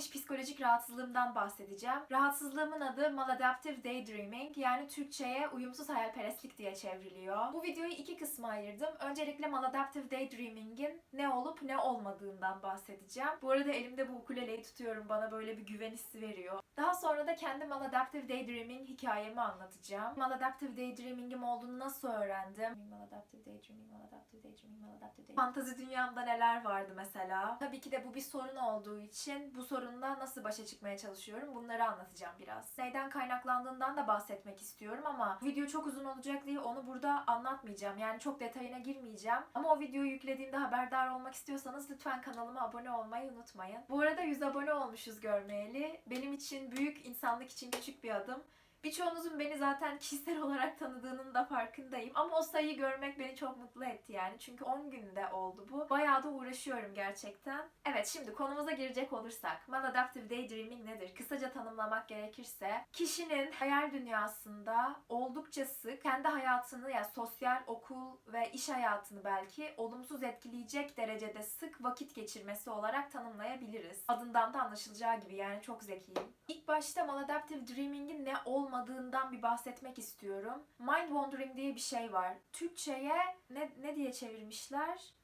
tanınmamış psikolojik rahatsızlığımdan bahsedeceğim. Rahatsızlığımın adı Maladaptive Daydreaming yani Türkçe'ye uyumsuz hayalperestlik diye çevriliyor. Bu videoyu iki kısma ayırdım. Öncelikle Maladaptive Daydreaming'in ne olup ne olmadığından bahsedeceğim. Bu arada elimde bu ukuleleyi tutuyorum. Bana böyle bir güven hissi veriyor. Daha sonra da kendi Maladaptive Daydreaming hikayemi anlatacağım. Maladaptive Daydreaming'im olduğunu nasıl öğrendim? Maladaptive Daydreaming, Maladaptive Daydreaming, Maladaptive Daydreaming. Fantazi dünyamda neler vardı mesela? Tabii ki de bu bir sorun olduğu için bu sorunla nasıl başa çıkmaya çalışıyorum bunları anlatacağım biraz. Neyden kaynaklandığından da bahsetmek istiyorum ama video çok uzun olacak diye onu burada anlatmayacağım. Yani çok detayına girmeyeceğim. Ama o videoyu yüklediğimde haberdar olmak istiyorsanız lütfen kanalıma abone olmayı unutmayın. Bu arada 100 abone olmuşuz görmeyeli. Benim için büyük, insanlık için küçük bir adım. Birçoğunuzun beni zaten kişisel olarak tanıdığının da farkındayım. Ama o sayıyı görmek beni çok mutlu etti yani. Çünkü 10 günde oldu bu. Bayağı da uğraşıyorum gerçekten. Evet şimdi konumuza girecek olursak. Maladaptive Daydreaming nedir? Kısaca tanımlamak gerekirse kişinin hayal dünyasında oldukça sık kendi hayatını yani sosyal, okul ve iş hayatını belki olumsuz etkileyecek derecede sık vakit geçirmesi olarak tanımlayabiliriz. Adından da anlaşılacağı gibi yani çok zekiyim. İlk başta Maladaptive Dreaming'in ne olmadığından bir bahsetmek istiyorum. Mind Wandering diye bir şey var. Türkçe'ye ne, ne diye çevirmişler?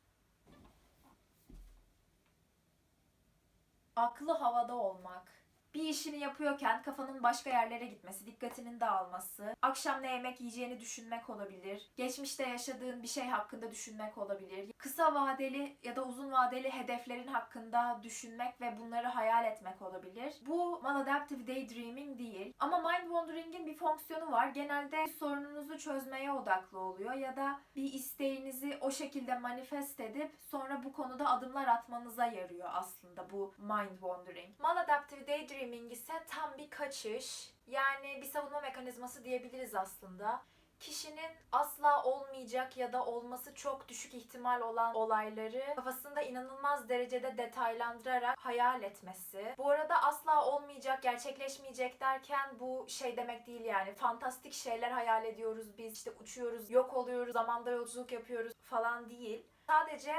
Aklı havada olmak. Bir işini yapıyorken kafanın başka yerlere gitmesi, dikkatinin dağılması, akşam ne yemek yiyeceğini düşünmek olabilir, geçmişte yaşadığın bir şey hakkında düşünmek olabilir, kısa vadeli ya da uzun vadeli hedeflerin hakkında düşünmek ve bunları hayal etmek olabilir. Bu maladaptive daydreaming değil. Ama mind wandering'in bir fonksiyonu var. Genelde sorununuzu çözmeye odaklı oluyor ya da bir isteğinizi o şekilde manifest edip sonra bu konuda adımlar atmanıza yarıyor aslında bu mind wandering. Maladaptive daydreaming ise tam bir kaçış. Yani bir savunma mekanizması diyebiliriz aslında kişinin asla olmayacak ya da olması çok düşük ihtimal olan olayları kafasında inanılmaz derecede detaylandırarak hayal etmesi. Bu arada asla olmayacak, gerçekleşmeyecek derken bu şey demek değil yani. Fantastik şeyler hayal ediyoruz biz. işte uçuyoruz, yok oluyoruz, zamanda yolculuk yapıyoruz falan değil. Sadece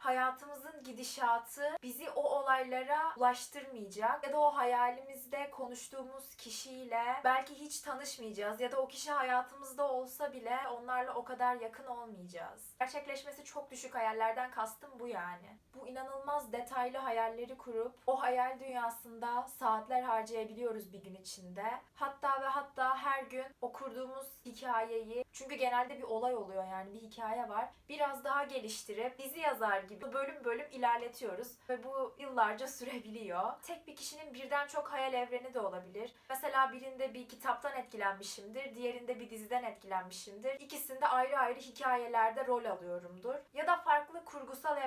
hayatımızın gidişatı bizi o olaylara ulaştırmayacak ya da o hayalimizde konuştuğumuz kişiyle belki hiç tanışmayacağız ya da o kişi hayatımızda olsa bile onlarla o kadar yakın olmayacağız. Gerçekleşmesi çok düşük hayallerden kastım bu yani. Bu inanılmaz detaylı hayalleri kurup o hayal dünyasında saatler harcayabiliyoruz bir gün içinde. Hatta ve hatta her gün okurduğumuz hikayeyi çünkü genelde bir olay oluyor yani bir hikaye var. Biraz daha geliştirip dizi yazar gibi bölüm bölüm ilerletiyoruz ve bu yıllarca sürebiliyor. Tek bir kişinin birden çok hayal evreni de olabilir. Mesela birinde bir kitaptan etkilenmişimdir, diğerinde bir diziden etkilenmişimdir. İkisinde ayrı ayrı hikayelerde rol alıyorumdur. Ya da farklı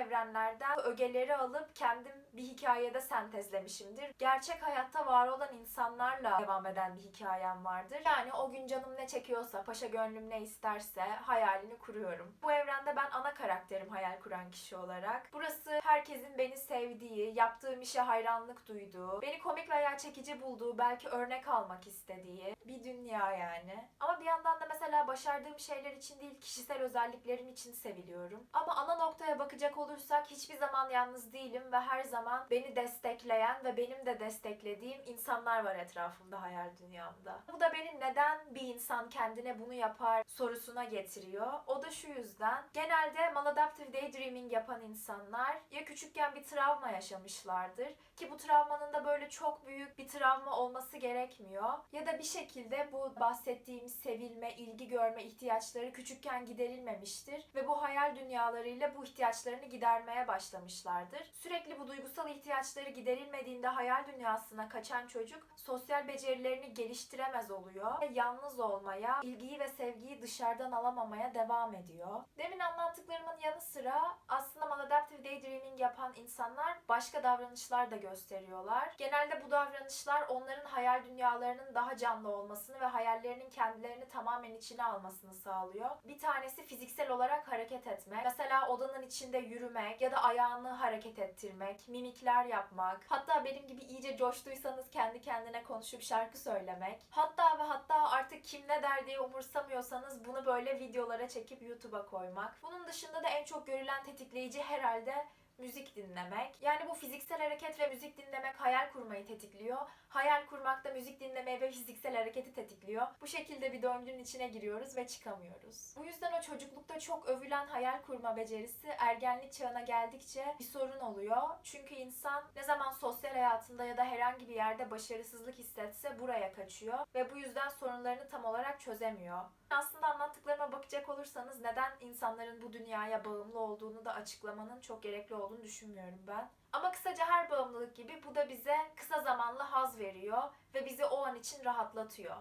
evrenlerden ögeleri alıp kendim bir hikayede sentezlemişimdir. Gerçek hayatta var olan insanlarla devam eden bir hikayem vardır. Yani o gün canım ne çekiyorsa, paşa gönlüm ne isterse hayalini kuruyorum. Bu evrende ben ana karakterim hayal kuran kişi olarak. Burası herkesin beni sevdiği, yaptığım işe hayranlık duyduğu, beni komik veya çekici bulduğu, belki örnek almak istediği bir dünya yani. Ama bir yandan da mesela başardığım şeyler için değil, kişisel özelliklerim için seviliyorum. Ama ana noktaya bakacak olursak hiçbir zaman yalnız değilim ve her zaman beni destekleyen ve benim de desteklediğim insanlar var etrafımda hayal dünyamda. Bu da beni neden bir insan kendine bunu yapar sorusuna getiriyor. O da şu yüzden. Genelde maladaptive daydreaming yapan insanlar ya küçükken bir travma yaşamışlardır ki bu travmanın da böyle çok büyük bir travma olması gerekmiyor. Ya da bir şekilde bu bahsettiğim sevilme, ilgi görme ihtiyaçları küçükken giderilmemiştir ve bu hayal dünyalarıyla bu ihtiyaçlarını gidermeye başlamışlardır. Sürekli bu duygusal ihtiyaçları giderilmediğinde hayal dünyasına kaçan çocuk sosyal becerilerini geliştiremez oluyor ve yalnız olmaya, ilgiyi ve sevgiyi dışarıdan alamamaya devam ediyor. Demin anlattıklarımın yanı sıra aslında maladaptive daydreaming yapan insanlar başka davranışlar da gösteriyorlar. Genelde bu davranışlar onların hayal dünyalarının daha canlı olmasını ve hayallerinin kendilerini tamamen içine almasını sağlıyor. Bir tanesi fiziksel olarak hareket etmek. Mesela odanın içinde yürümek ya da ayağını hareket ettirmek, mimikler yapmak. Hatta benim gibi iyice coştuysanız kendi kendine konuşup şarkı söylemek. Hatta ve hatta artık kim ne der diye umursamıyorsanız bunu böyle videolara çekip YouTube'a koymak. Bunun dışında da en çok görülen tetikleyici herhalde müzik dinlemek. Yani bu fiziksel hareket ve müzik dinlemek hayal kurmayı tetikliyor. Hayal kurmak da müzik dinlemeyi ve fiziksel hareketi tetikliyor. Bu şekilde bir döngünün içine giriyoruz ve çıkamıyoruz. Bu yüzden o çocuklukta çok övülen hayal kurma becerisi ergenlik çağına geldikçe bir sorun oluyor. Çünkü insan ne zaman sosyal hayatında ya da herhangi bir yerde başarısızlık hissetse buraya kaçıyor ve bu yüzden sorunlarını tam olarak çözemiyor. Aslında anlattıklarıma bakacak olursanız neden insanların bu dünyaya bağımlı olduğunu da açıklamanın çok gerekli olduğunu düşünmüyorum ben. Ama kısaca her bağımlılık gibi bu da bize kısa zamanlı haz veriyor ve bizi o an için rahatlatıyor.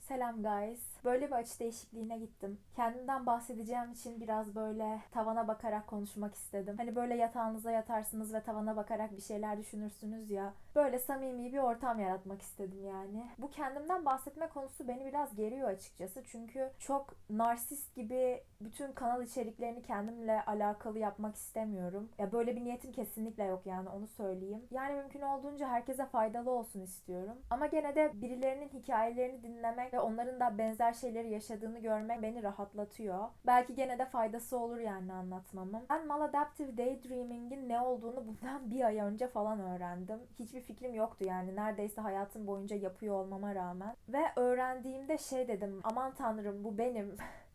Selam guys. Böyle bir açı değişikliğine gittim. Kendimden bahsedeceğim için biraz böyle tavana bakarak konuşmak istedim. Hani böyle yatağınıza yatarsınız ve tavana bakarak bir şeyler düşünürsünüz ya. Böyle samimi bir ortam yaratmak istedim yani. Bu kendimden bahsetme konusu beni biraz geriyor açıkçası. Çünkü çok narsist gibi bütün kanal içeriklerini kendimle alakalı yapmak istemiyorum. Ya böyle bir niyetim kesinlikle yok yani onu söyleyeyim. Yani mümkün olduğunca herkese faydalı olsun istiyorum. Ama gene de birilerinin hikayelerini dinlemek ve onların da benzer şeyleri yaşadığını görmek beni rahatlatıyor. Belki gene de faydası olur yani anlatmamın. Ben maladaptive daydreaming'in ne olduğunu bundan bir ay önce falan öğrendim. Hiçbir fikrim yoktu yani neredeyse hayatım boyunca yapıyor olmama rağmen. Ve öğrendiğimde şey dedim aman tanrım bu benim.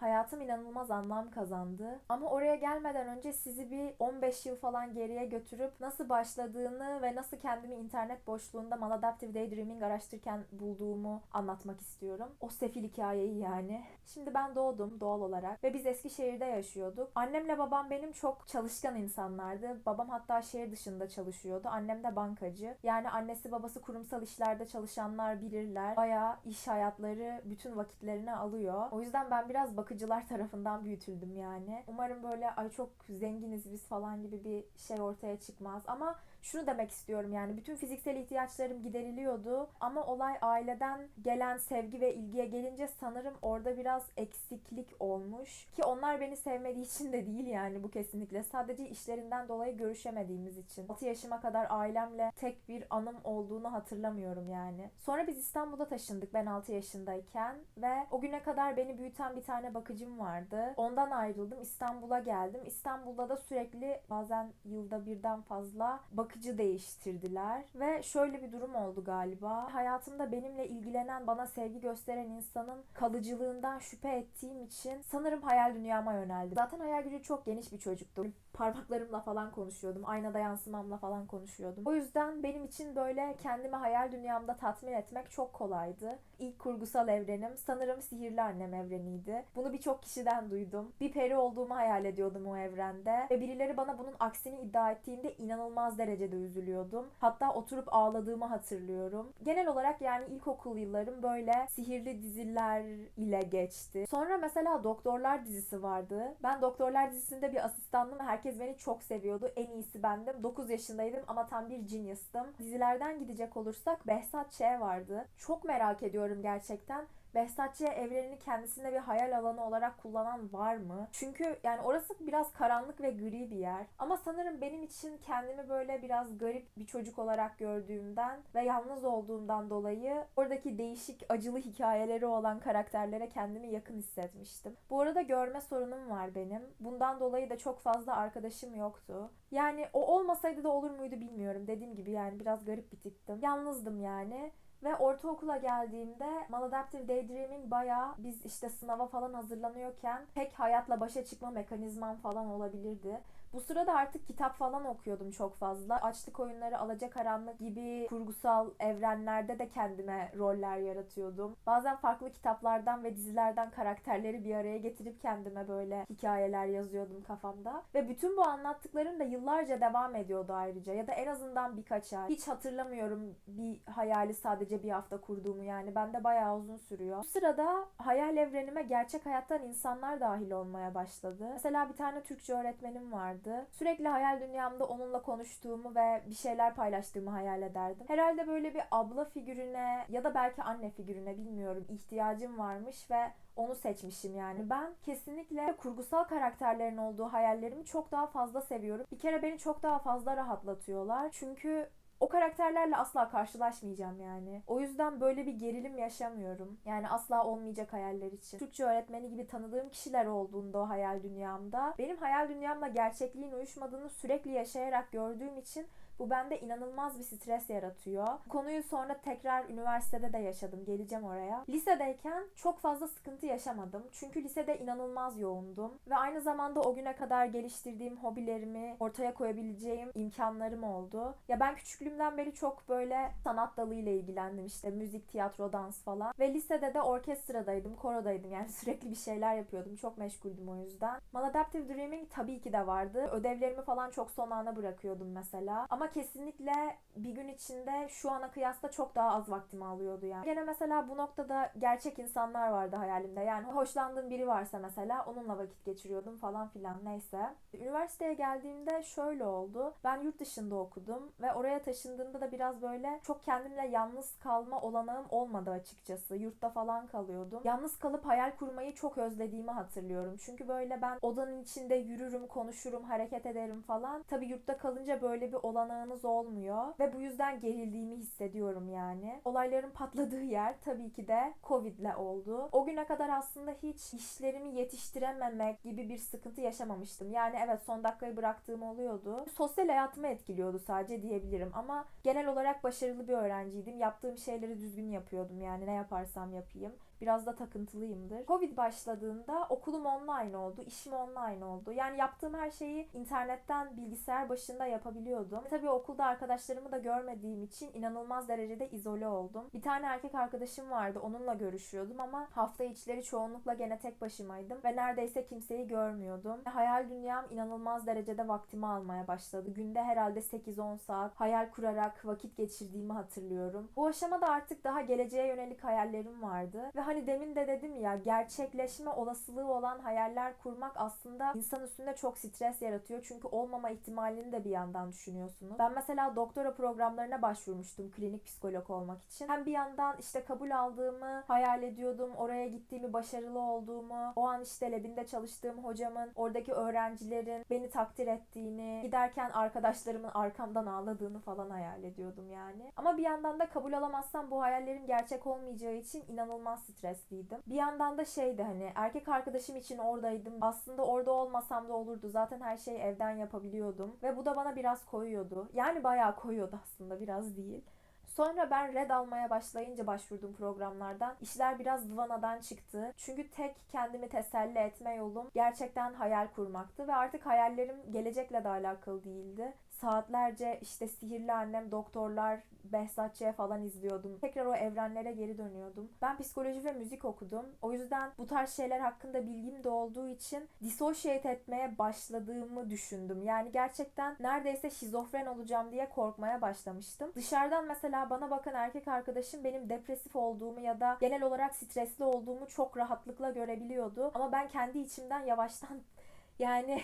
hayatım inanılmaz anlam kazandı. Ama oraya gelmeden önce sizi bir 15 yıl falan geriye götürüp nasıl başladığını ve nasıl kendimi internet boşluğunda maladaptive daydreaming araştırırken bulduğumu anlatmak istiyorum. O sefil hikayeyi yani. Şimdi ben doğdum doğal olarak ve biz Eskişehir'de yaşıyorduk. Annemle babam benim çok çalışkan insanlardı. Babam hatta şehir dışında çalışıyordu. Annem de bankacı. Yani annesi babası kurumsal işlerde çalışanlar bilirler. Bayağı iş hayatları bütün vakitlerini alıyor. O yüzden ben biraz bakıcılar tarafından büyütüldüm yani. Umarım böyle ay çok zenginiz biz falan gibi bir şey ortaya çıkmaz. Ama şunu demek istiyorum yani bütün fiziksel ihtiyaçlarım gideriliyordu ama olay aileden gelen sevgi ve ilgiye gelince sanırım orada biraz eksiklik olmuş. Ki onlar beni sevmediği için de değil yani bu kesinlikle. Sadece işlerinden dolayı görüşemediğimiz için. 6 yaşıma kadar ailemle tek bir anım olduğunu hatırlamıyorum yani. Sonra biz İstanbul'a taşındık ben 6 yaşındayken ve o güne kadar beni büyüten bir tane bakıcım vardı. Ondan ayrıldım İstanbul'a geldim. İstanbul'da da sürekli bazen yılda birden fazla bakıcı değiştirdiler ve şöyle bir durum oldu galiba. Hayatımda benimle ilgilenen, bana sevgi gösteren insanın kalıcılığından şüphe ettiğim için sanırım hayal dünyama yöneldim. Zaten hayal gücü çok geniş bir çocuktum. Parmaklarımla falan konuşuyordum. Aynada yansımamla falan konuşuyordum. O yüzden benim için böyle kendimi hayal dünyamda tatmin etmek çok kolaydı. İlk kurgusal evrenim sanırım Sihirli Annem evreniydi. Bunu birçok kişiden duydum. Bir peri olduğumu hayal ediyordum o evrende ve birileri bana bunun aksini iddia ettiğinde inanılmaz derecede üzülüyordum. Hatta oturup ağladığımı hatırlıyorum. Genel olarak yani ilkokul yıllarım böyle sihirli diziler ile geçti. Sonra mesela Doktorlar dizisi vardı. Ben Doktorlar dizisinde bir asistandım. Herkes beni çok seviyordu. En iyisi bendim. 9 yaşındaydım ama tam bir genius'tım. Dizilerden gidecek olursak Behzat Ç. vardı. Çok merak ediyorum gerçekten. Behzatçı evrenini kendisinde bir hayal alanı olarak kullanan var mı? Çünkü yani orası biraz karanlık ve gri bir yer. Ama sanırım benim için kendimi böyle biraz garip bir çocuk olarak gördüğümden ve yalnız olduğumdan dolayı oradaki değişik acılı hikayeleri olan karakterlere kendimi yakın hissetmiştim. Bu arada görme sorunum var benim. Bundan dolayı da çok fazla arkadaşım yoktu. Yani o olmasaydı da olur muydu bilmiyorum. Dediğim gibi yani biraz garip bir tiptim. Yalnızdım yani. Ve ortaokula geldiğimde Maladaptive Daydreaming bayağı biz işte sınava falan hazırlanıyorken pek hayatla başa çıkma mekanizmam falan olabilirdi. Bu sırada artık kitap falan okuyordum çok fazla. Açlık oyunları, Alacakaranlık gibi kurgusal evrenlerde de kendime roller yaratıyordum. Bazen farklı kitaplardan ve dizilerden karakterleri bir araya getirip kendime böyle hikayeler yazıyordum kafamda. Ve bütün bu anlattıklarım da yıllarca devam ediyordu ayrıca. Ya da en azından birkaç ay. Hiç hatırlamıyorum bir hayali sadece bir hafta kurduğumu yani. Bende bayağı uzun sürüyor. Bu sırada hayal evrenime gerçek hayattan insanlar dahil olmaya başladı. Mesela bir tane Türkçe öğretmenim vardı vardı. Sürekli hayal dünyamda onunla konuştuğumu ve bir şeyler paylaştığımı hayal ederdim. Herhalde böyle bir abla figürüne ya da belki anne figürüne bilmiyorum ihtiyacım varmış ve onu seçmişim yani. Ben kesinlikle kurgusal karakterlerin olduğu hayallerimi çok daha fazla seviyorum. Bir kere beni çok daha fazla rahatlatıyorlar. Çünkü O karakterlerle asla karşılaşmayacağım yani. O yüzden böyle bir gerilim yaşamıyorum. Yani asla olmayacak hayaller için. Türkçe öğretmeni gibi tanıdığım kişiler olduğunda o hayal dünyamda benim hayal dünyamla gerçekliğin uyuşmadığını sürekli yaşayarak gördüğüm için bu bende inanılmaz bir stres yaratıyor. Konuyu sonra tekrar üniversitede de yaşadım. Geleceğim oraya. Lisedeyken çok fazla sıkıntı yaşamadım. Çünkü lisede inanılmaz yoğundum. Ve aynı zamanda o güne kadar geliştirdiğim hobilerimi ortaya koyabileceğim imkanlarım oldu. Ya ben küçüklüğümden beri çok böyle sanat dalıyla ilgilendim. işte müzik, tiyatro, dans falan. Ve lisede de orkestradaydım, korodaydım. Yani sürekli bir şeyler yapıyordum. Çok meşguldüm o yüzden. Maladaptive Dreaming tabii ki de vardı. Ödevlerimi falan çok son ana bırakıyordum mesela. Ama kesinlikle bir gün içinde şu ana kıyasla çok daha az vaktimi alıyordu yani. Gene mesela bu noktada gerçek insanlar vardı hayalimde. Yani hoşlandığım biri varsa mesela onunla vakit geçiriyordum falan filan neyse. Üniversiteye geldiğimde şöyle oldu. Ben yurt dışında okudum ve oraya taşındığımda da biraz böyle çok kendimle yalnız kalma olanağım olmadı açıkçası. Yurtta falan kalıyordum. Yalnız kalıp hayal kurmayı çok özlediğimi hatırlıyorum. Çünkü böyle ben odanın içinde yürürüm, konuşurum, hareket ederim falan. Tabii yurtta kalınca böyle bir olanağınız olmuyor ve bu yüzden gerildiğimi hissediyorum yani. Olayların patladığı yer tabii ki de Covid'le oldu. O güne kadar aslında hiç işlerimi yetiştirememek gibi bir sıkıntı yaşamamıştım. Yani evet son dakikayı bıraktığım oluyordu. Sosyal hayatımı etkiliyordu sadece diyebilirim ama genel olarak başarılı bir öğrenciydim. Yaptığım şeyleri düzgün yapıyordum yani ne yaparsam yapayım. Biraz da takıntılıyımdır. Covid başladığında okulum online oldu, işim online oldu. Yani yaptığım her şeyi internetten bilgisayar başında yapabiliyordum. Tabii okulda arkadaşlarımı da görmediğim için inanılmaz derecede izole oldum. Bir tane erkek arkadaşım vardı, onunla görüşüyordum ama hafta içleri çoğunlukla gene tek başımaydım ve neredeyse kimseyi görmüyordum. Hayal dünyam inanılmaz derecede vaktimi almaya başladı. Günde herhalde 8-10 saat hayal kurarak vakit geçirdiğimi hatırlıyorum. Bu aşamada artık daha geleceğe yönelik hayallerim vardı ve hani demin de dedim ya gerçekleşme olasılığı olan hayaller kurmak aslında insan üstünde çok stres yaratıyor. Çünkü olmama ihtimalini de bir yandan düşünüyorsunuz. Ben mesela doktora programlarına başvurmuştum klinik psikolog olmak için. Hem bir yandan işte kabul aldığımı hayal ediyordum. Oraya gittiğimi, başarılı olduğumu, o an işte labinde çalıştığım hocamın, oradaki öğrencilerin beni takdir ettiğini, giderken arkadaşlarımın arkamdan ağladığını falan hayal ediyordum yani. Ama bir yandan da kabul alamazsam bu hayallerim gerçek olmayacağı için inanılmaz stresliydim. Bir yandan da şeydi hani erkek arkadaşım için oradaydım. Aslında orada olmasam da olurdu. Zaten her şeyi evden yapabiliyordum. Ve bu da bana biraz koyuyordu. Yani bayağı koyuyordu aslında biraz değil. Sonra ben red almaya başlayınca başvurduğum programlardan işler biraz zıvanadan çıktı. Çünkü tek kendimi teselli etme yolum gerçekten hayal kurmaktı ve artık hayallerim gelecekle de alakalı değildi. Saatlerce işte sihirli annem, doktorlar, Behzatçı'ya falan izliyordum. Tekrar o evrenlere geri dönüyordum. Ben psikoloji ve müzik okudum. O yüzden bu tarz şeyler hakkında bilgim de olduğu için dissociate etmeye başladığımı düşündüm. Yani gerçekten neredeyse şizofren olacağım diye korkmaya başlamıştım. Dışarıdan mesela bana bakan erkek arkadaşım benim depresif olduğumu ya da genel olarak stresli olduğumu çok rahatlıkla görebiliyordu. Ama ben kendi içimden yavaştan yani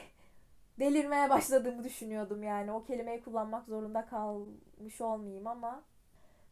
delirmeye başladığımı düşünüyordum yani. O kelimeyi kullanmak zorunda kalmış olmayayım ama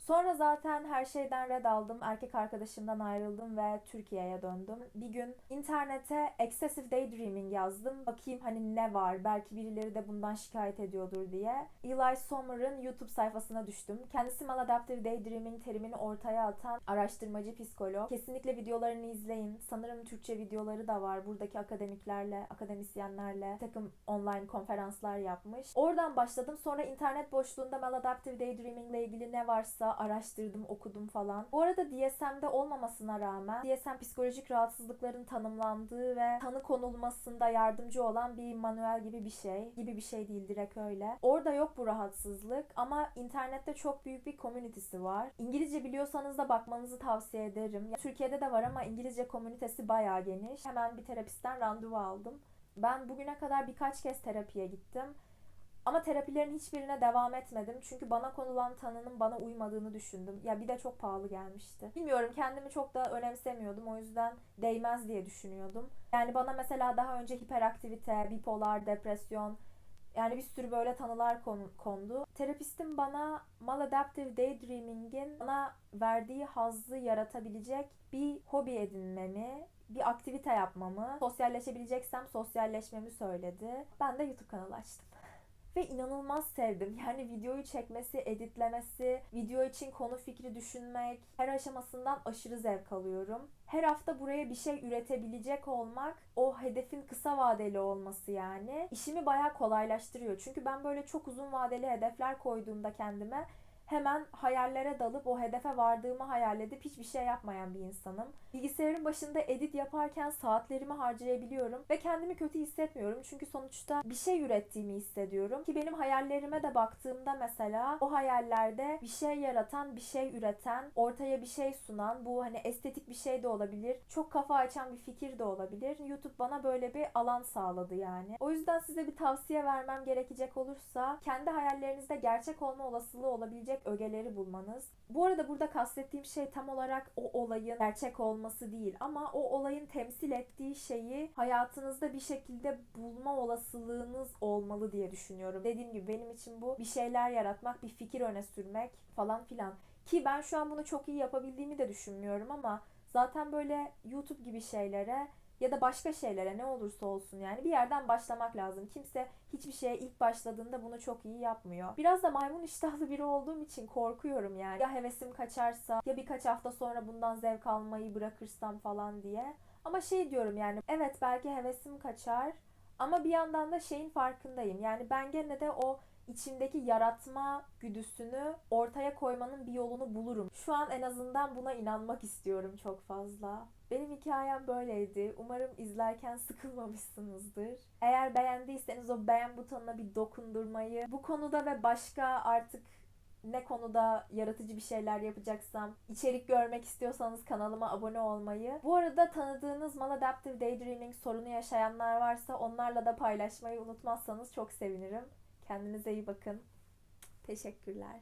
Sonra zaten her şeyden red aldım. Erkek arkadaşımdan ayrıldım ve Türkiye'ye döndüm. Bir gün internete excessive daydreaming yazdım. Bakayım hani ne var? Belki birileri de bundan şikayet ediyordur diye. Eli Sommer'ın YouTube sayfasına düştüm. Kendisi maladaptive daydreaming terimini ortaya atan araştırmacı psikolog. Kesinlikle videolarını izleyin. Sanırım Türkçe videoları da var. Buradaki akademiklerle, akademisyenlerle takım online konferanslar yapmış. Oradan başladım. Sonra internet boşluğunda maladaptive daydreaming ile ilgili ne varsa araştırdım, okudum falan. Bu arada DSM'de olmamasına rağmen DSM psikolojik rahatsızlıkların tanımlandığı ve tanı konulmasında yardımcı olan bir manuel gibi bir şey. Gibi bir şey değil direkt öyle. Orada yok bu rahatsızlık ama internette çok büyük bir komünitesi var. İngilizce biliyorsanız da bakmanızı tavsiye ederim. Ya, Türkiye'de de var ama İngilizce komünitesi bayağı geniş. Hemen bir terapistten randevu aldım. Ben bugüne kadar birkaç kez terapiye gittim. Ama terapilerin hiçbirine devam etmedim. Çünkü bana konulan tanının bana uymadığını düşündüm. Ya bir de çok pahalı gelmişti. Bilmiyorum kendimi çok da önemsemiyordum. O yüzden değmez diye düşünüyordum. Yani bana mesela daha önce hiperaktivite, bipolar, depresyon yani bir sürü böyle tanılar kondu. Terapistim bana maladaptive daydreaming'in bana verdiği hazzı yaratabilecek bir hobi edinmemi, bir aktivite yapmamı, sosyalleşebileceksem sosyalleşmemi söyledi. Ben de YouTube kanalı açtım. Ve inanılmaz sevdim. Yani videoyu çekmesi, editlemesi, video için konu fikri düşünmek, her aşamasından aşırı zevk alıyorum. Her hafta buraya bir şey üretebilecek olmak, o hedefin kısa vadeli olması yani işimi bayağı kolaylaştırıyor. Çünkü ben böyle çok uzun vadeli hedefler koyduğumda kendime hemen hayallere dalıp o hedefe vardığımı hayal edip hiçbir şey yapmayan bir insanım. Bilgisayarın başında edit yaparken saatlerimi harcayabiliyorum ve kendimi kötü hissetmiyorum. Çünkü sonuçta bir şey ürettiğimi hissediyorum. Ki benim hayallerime de baktığımda mesela o hayallerde bir şey yaratan, bir şey üreten, ortaya bir şey sunan, bu hani estetik bir şey de olabilir. Çok kafa açan bir fikir de olabilir. YouTube bana böyle bir alan sağladı yani. O yüzden size bir tavsiye vermem gerekecek olursa kendi hayallerinizde gerçek olma olasılığı olabilecek ögeleri bulmanız. Bu arada burada kastettiğim şey tam olarak o olayın gerçek olması değil ama o olayın temsil ettiği şeyi hayatınızda bir şekilde bulma olasılığınız olmalı diye düşünüyorum. Dediğim gibi benim için bu bir şeyler yaratmak, bir fikir öne sürmek falan filan. Ki ben şu an bunu çok iyi yapabildiğimi de düşünmüyorum ama zaten böyle YouTube gibi şeylere ya da başka şeylere ne olursa olsun yani bir yerden başlamak lazım. Kimse hiçbir şeye ilk başladığında bunu çok iyi yapmıyor. Biraz da maymun iştahlı biri olduğum için korkuyorum yani. Ya hevesim kaçarsa ya birkaç hafta sonra bundan zevk almayı bırakırsam falan diye. Ama şey diyorum yani evet belki hevesim kaçar ama bir yandan da şeyin farkındayım. Yani ben gene de o içimdeki yaratma güdüsünü ortaya koymanın bir yolunu bulurum. Şu an en azından buna inanmak istiyorum çok fazla. Benim hikayem böyleydi. Umarım izlerken sıkılmamışsınızdır. Eğer beğendiyseniz o beğen butonuna bir dokundurmayı, bu konuda ve başka artık ne konuda yaratıcı bir şeyler yapacaksam, içerik görmek istiyorsanız kanalıma abone olmayı. Bu arada tanıdığınız maladaptive daydreaming sorunu yaşayanlar varsa onlarla da paylaşmayı unutmazsanız çok sevinirim. Kendinize iyi bakın. Teşekkürler.